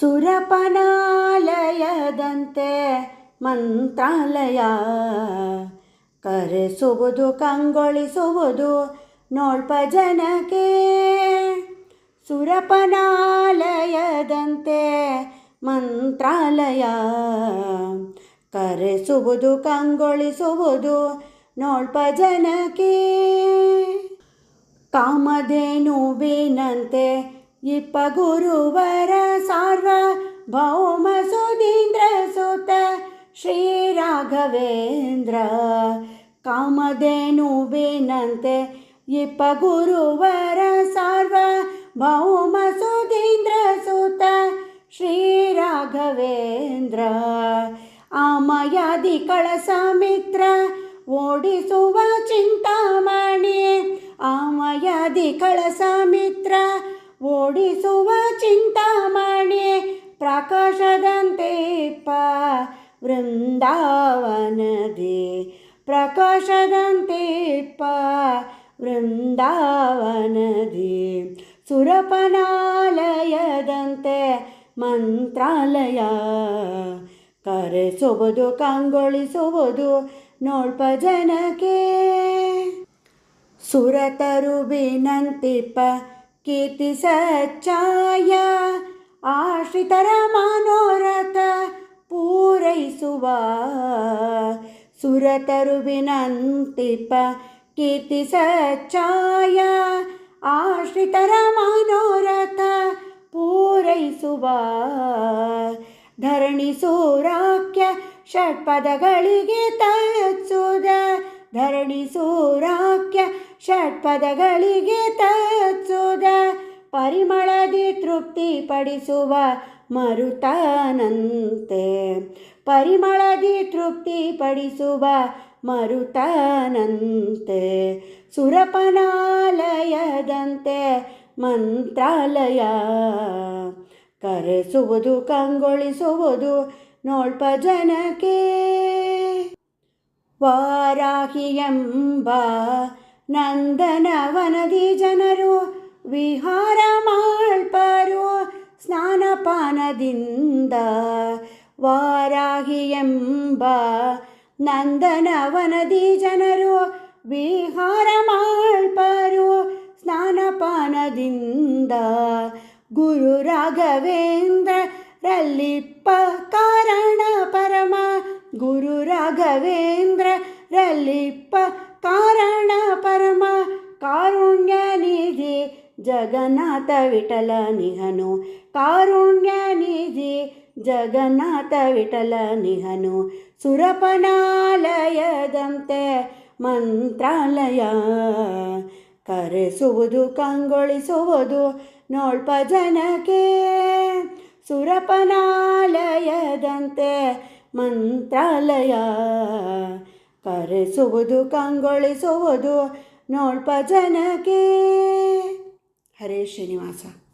ಸುರಪನಾಲಯದಂತೆ ಮಂತ್ರಾಲಯ. ಕರೆಸುವುದು ಕಂಗೊಳಿಸುವುದು ನೋಳ್ಪ ಜನಕ್ಕೆ. ಸುರಪನಾಲಯದಂತೆ ಮಂತ್ರಾಲಯ. ಕರೆಸುವುದು ಕಂಗೊಳಿಸುವುದು ನೋಳ್ಪ ಜನಕ್ಕೆ. ಕಾಮಧೇನುವಿನಂತೆ ಇಪ್ಪ ಗುರುವರ ಸಾರ್ವಭೌಮ ಸುಧೀಂದ್ರ ಸುತ ಶ್ರೀರಾಘವೇಂದ್ರ. ಕಾಮಧೇನುವಿನಂತೆ ಇಪ್ಪ ಗುರುವರ ಸಾರ್ವಭೌಮ ಸುಧೀಂದ್ರ ಸುತ ಶ್ರೀರಾಘವೇಂದ್ರ. ಆಮಯಾದಿ ಕಳಸ ಮಿತ್ರ ಓಡಿಸುವ ಚಿಂತಾಮಣಿ ಆಮಯಾದಿ ಕಳಸ ಓಡಿಸುವ ಚಿಂತಾಮಣಿ ಪ್ರಕಾಶದಂತೆ ಪ ವೃಂದಾವನದಿ. ಪ್ರಕಾಶದಂತೆ ಪ ವೃಂದಾವನದಿ. ಸುರಪನಾಲಯದಂತೆ ಮಂತ್ರಾಲಯ. ಕರೆಸುವುದು, ಕಂಗೊಳಿಸುವುದು ನೋಡ್ಪ ಜನಕ್ಕೆ. ಸುರತರುವಿನಂತಿಪ್ಪ ಕೀರ್ತಿ ಸಚ್ಚಾಯ. ಆಶ್ರಿತರ ಮನೋರಥ ಪೂರೈಸುವ. ಕೀರ್ತಿ ಸಚ್ಚಾಯ. ಆಶ್ರಿತರ ಮನೋರಥ ಪೂರೈಸುವ. ಧರಣಿ ಸೂರಾಖ್ಯ ಷಟ್ಪದಗಳಿಗೆ ತತ್ಸುದ ಧರಣಿ ಸೂರಾಖ್ಯ ಷಟ್ಪದಗಳಿಗೆ ತತ್ಸುದ ಪರಿಮಳದಿ ತೃಪ್ತಿಪಡಿಸುವ ಮರುತಾನಂತೆ. ಪರಿಮಳದಿ ತೃಪ್ತಿಪಡಿಸುವ ಮರುತಾನಂತೆ. ಸುರಪನಾಲಯದಂತೆ ಮಂತ್ರಾಲಯ, ಕರೆಸುವುದು, ಕಂಗೊಳಿಸುವುದು ನೋಡ್ಪ ಜನಕ್ಕೆ. ವಾರಾಹಿಯೆಂಬ ನಂದನವನದಿ ಜನರು, ವಿಹಾರ ಮಾಳ್ಪರು ಸ್ನಾನಪಾನದಿಂದ ವಾರಾಹಿಯೆಂಬ ನಂದನವನದಿ ಜನರು, ವಿಹಾರ ಮಾಳ್ಪರು ಸ್ನಾನಪಾನದಿಂದ ಗುರು ರಾಘವೇಂದ್ರ ರಲ್ಲಿಪ್ಪ ಕಾರಣ ಪರಮ, ಗುರು ರಾಘವೇಂದ್ರ ರಲ್ಲಿಪ್ಪ ಕಾರಣ ಪರಮ ಕಾರುಣ್ಯ ನಿಧಿ ಜಗನ್ನಾಥ ವಿಠಲ ನಿಹನು ಕಾರುಣ್ಯ ನಿಧಿ ಜಗನ್ನಾಥ ವಿಠಲ ನಿಹನು ಸುರಪನಾಲಯದಂತೆ ಮಂತ್ರಾಲಯ ಕರೆಸುವುದು, ಕಂಗೊಳಿಸುವುದು ನೋಳ್ಪ ಜನಕ್ಕೆ. ಸುರಪನಾಲಯದಂತೆ ಮಂತ್ರಾಲಯ ಕರೆಸುವುದು ಕಂಗೊಳಿಸುವುದು ನೋಡ್ಪ ಜನಕ್ಕೆ. ಹರೇ ಶ್ರೀನಿವಾಸ.